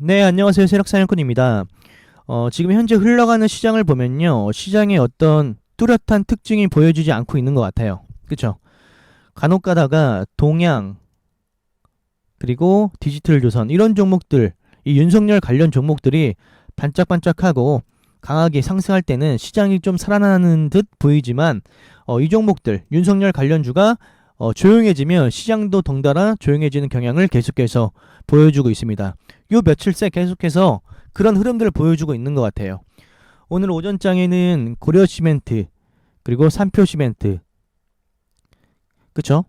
네, 안녕하세요. 세력사냥꾼입니다. 어, 지금 현재 흘러가는 시장을 보면요. 시장의 어떤 뚜렷한 특징이 보여주지 않고 있는 것 같아요. 그쵸? 간혹 가다가 동양, 그리고 디지털 조선, 이런 종목들, 이 윤석열 관련 종목들이 반짝반짝하고 강하게 상승할 때는 시장이 좀 살아나는 듯 보이지만, 어, 이 종목들, 윤석열 관련주가 어, 조용해지면 시장도 덩달아 조용해지는 경향을 계속해서 보여주고 있습니다. 요 며칠 새 계속해서 그런 흐름들을 보여주고 있는 것 같아요. 오늘 오전장에는 고려시멘트 그리고 삼표시멘트 그쵸?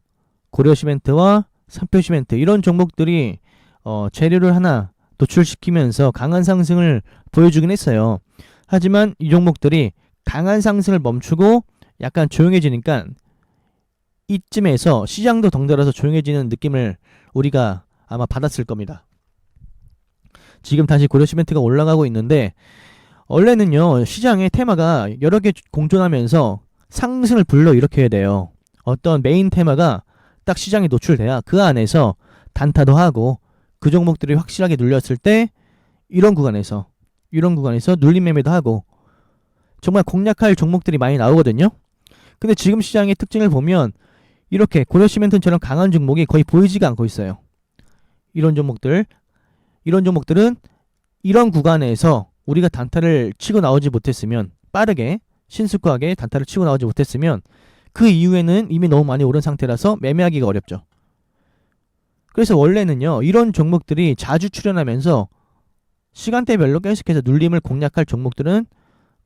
고려시멘트와 삼표시멘트 이런 종목들이 어, 재료를 하나 노출시키면서 강한 상승을 보여주긴 했어요. 하지만 이 종목들이 강한 상승을 멈추고 약간 조용해지니까 이쯤에서 시장도 덩달아서 조용해지는 느낌을 우리가 아마 받았을 겁니다. 지금 다시 고려시멘트가 올라가고 있는데 원래는요 시장의 테마가 여러 개 공존하면서 상승을 불러 일으켜야 돼요. 어떤 메인 테마가 딱 시장에 노출돼야 그 안에서 단타도 하고 그 종목들이 확실하게 눌렸을 때 이런 구간에서 이런 구간에서 눌림 매매도 하고 정말 공략할 종목들이 많이 나오거든요. 근데 지금 시장의 특징을 보면 이렇게 고려시멘트처럼 강한 종목이 거의 보이지가 않고 있어요. 이런 종목들, 이런 종목들은 이런 구간에서 우리가 단타를 치고 나오지 못했으면 빠르게 신속하게 단타를 치고 나오지 못했으면 그 이후에는 이미 너무 많이 오른 상태라서 매매하기가 어렵죠. 그래서 원래는요 이런 종목들이 자주 출현하면서 시간대별로 계속해서 눌림을 공략할 종목들은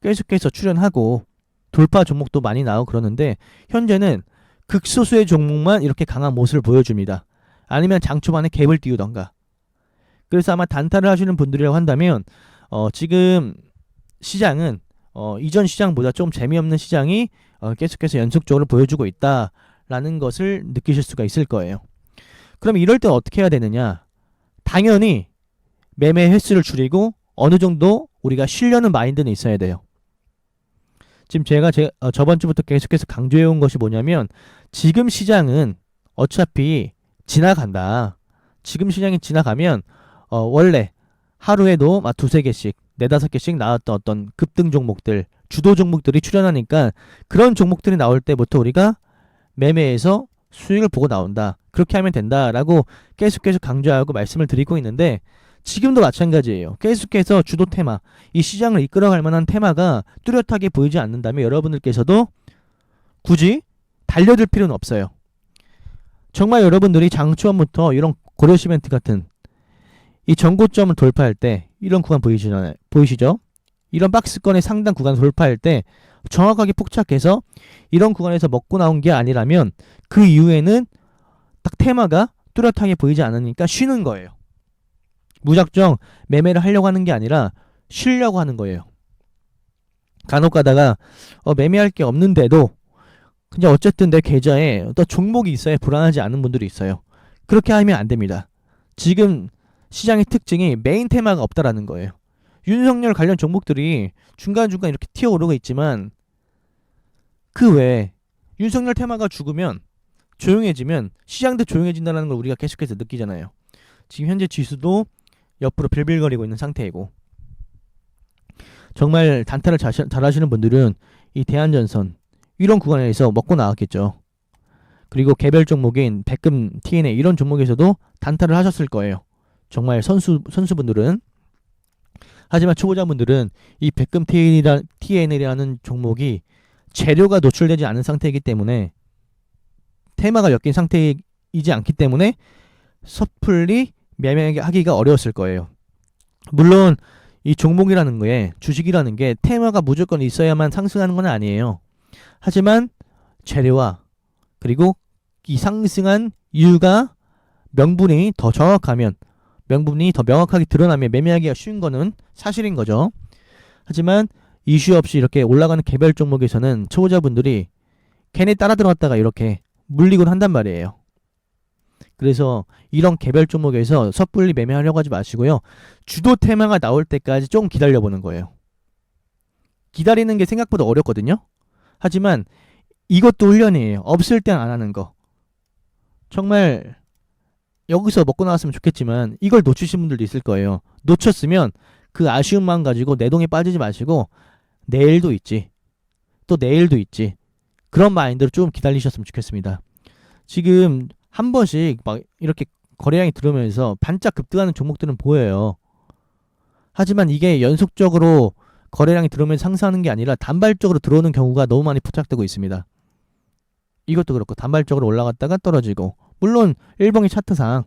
계속해서 출현하고 돌파 종목도 많이 나오고 그러는데 현재는 극소수의 종목만 이렇게 강한 모습을 보여줍니다. 아니면 장 초반에 갭을 띄우던가. 그래서 아마 단타를 하시는 분들이라고 한다면 어, 지금 시장은 어, 이전 시장보다 좀 재미없는 시장이 어, 계속해서 연속적으로 보여주고 있다라는 것을 느끼실 수가 있을 거예요. 그럼 이럴 때 어떻게 해야 되느냐? 당연히 매매 횟수를 줄이고 어느 정도 우리가 쉬려는 마인드는 있어야 돼요. 지금 제가 제, 어, 저번 주부터 계속해서 강조해 온 것이 뭐냐면 지금 시장은 어차피 지나간다. 지금 시장이 지나가면 어, 원래 하루에도 막 두세 개씩, 네다섯 개씩 나왔던 어떤 급등 종목들, 주도 종목들이 출현하니까 그런 종목들이 나올 때부터 우리가 매매해서 수익을 보고 나온다. 그렇게 하면 된다라고 계속 계속 강조하고 말씀을 드리고 있는데 지금도 마찬가지예요. 계속해서 주도 테마, 이 시장을 이끌어갈 만한 테마가 뚜렷하게 보이지 않는다면 여러분들께서도 굳이 달려들 필요는 없어요. 정말 여러분들이 장초반부터 이런 고려시멘트 같은 이 전고점을 돌파할 때 이런 구간 보이시잖아요. 보이시죠? 이런 박스권의 상단 구간 돌파할 때 정확하게 폭착해서 이런 구간에서 먹고 나온 게 아니라면 그 이후에는 딱 테마가 뚜렷하게 보이지 않으니까 쉬는 거예요. 무작정 매매를 하려고 하는 게 아니라 쉬려고 하는 거예요. 간혹 가다가 어, 매매할 게 없는데도 그냥 어쨌든 내 계좌에 어떤 종목이 있어야 불안하지 않은 분들이 있어요. 그렇게 하면 안 됩니다. 지금 시장의 특징이 메인 테마가 없다라는 거예요. 윤석열 관련 종목들이 중간중간 이렇게 튀어 오르고 있지만 그 외에 윤석열 테마가 죽으면 조용해지면 시장도 조용해진다는 걸 우리가 계속해서 느끼잖아요. 지금 현재 지수도 옆으로 빌빌거리고 있는 상태이고 정말 단타를 잘, 잘 하시는 분들은 이 대한전선 이런 구간에서 먹고 나왔겠죠. 그리고 개별 종목인 백금 TNA 이런 종목에서도 단타를 하셨을 거예요. 정말 선수 선수분들은 하지만 초보자분들은 이 백금 TN이라, TN이라는 종목이 재료가 노출되지 않은 상태이기 때문에 테마가 엮인 상태이지 않기 때문에 섣불리 매매하기가 어려웠을 거예요. 물론 이 종목이라는 거에 주식이라는 게 테마가 무조건 있어야만 상승하는 건 아니에요. 하지만 재료와 그리고 이 상승한 이유가 명분이 더 정확하면 명분이 더 명확하게 드러나면 매매하기가 쉬운 거는 사실인 거죠. 하지만 이슈 없이 이렇게 올라가는 개별 종목에서는 초보자분들이 괜히 따라 들어갔다가 이렇게 물리곤 한단 말이에요. 그래서 이런 개별 종목에서 섣불리 매매하려고 하지 마시고요. 주도 테마가 나올 때까지 좀 기다려 보는 거예요. 기다리는 게 생각보다 어렵거든요. 하지만 이것도 훈련이에요. 없을 땐 안 하는 거. 정말 여기서 먹고 나왔으면 좋겠지만 이걸 놓치신 분들도 있을 거예요. 놓쳤으면 그 마음 가지고 내동에 빠지지 마시고 내일도 있지. 또 내일도 있지. 그런 마인드로 좀 기다리셨으면 좋겠습니다. 지금 한 번씩 막 이렇게 거래량이 들어오면서 반짝 급등하는 종목들은 보여요. 하지만 이게 연속적으로 거래량이 들어오면서 상승하는 게 아니라 단발적으로 들어오는 경우가 너무 많이 포착되고 있습니다. 이것도 그렇고 단발적으로 올라갔다가 떨어지고 물론 일봉의 차트상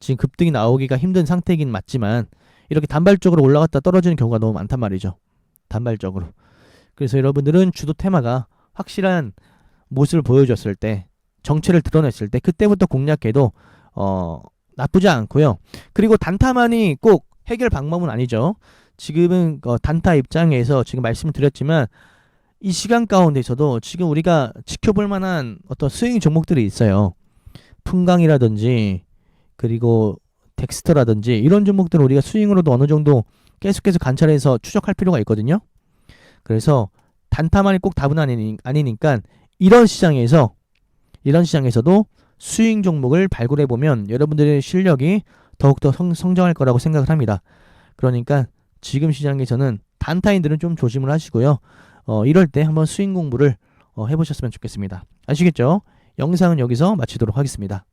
지금 급등이 나오기가 힘든 상태이긴 맞지만 이렇게 단발적으로 올라갔다 떨어지는 경우가 너무 많단 말이죠. 단발적으로. 그래서 여러분들은 주도 테마가 확실한 모습을 보여줬을 때 정체를 드러냈을 때 그때부터 공략해도 어 나쁘지 않고요. 그리고 단타만이 꼭 해결 방법은 아니죠. 지금은 어, 단타 입장에서 지금 말씀을 드렸지만 이 시간 가운데서도 지금 우리가 지켜볼 만한 어떤 스윙 종목들이 있어요. 풍강이라든지 그리고 덱스터라든지 이런 종목들은 우리가 스윙으로도 어느 정도 계속해서 관찰해서 추적할 필요가 있거든요. 그래서 단타만이 꼭 답은 아니니, 아니니까 이런 시장에서 이런 시장에서도 스윙 종목을 발굴해 보면 여러분들의 실력이 더욱더 성, 성장할 거라고 생각을 합니다. 그러니까 지금 시장에서는 단타인들은 좀 조심을 하시고요. 어, 이럴 때 한번 스윙 공부를 어, 해보셨으면 좋겠습니다. 아시겠죠? 영상은 여기서 마치도록 하겠습니다.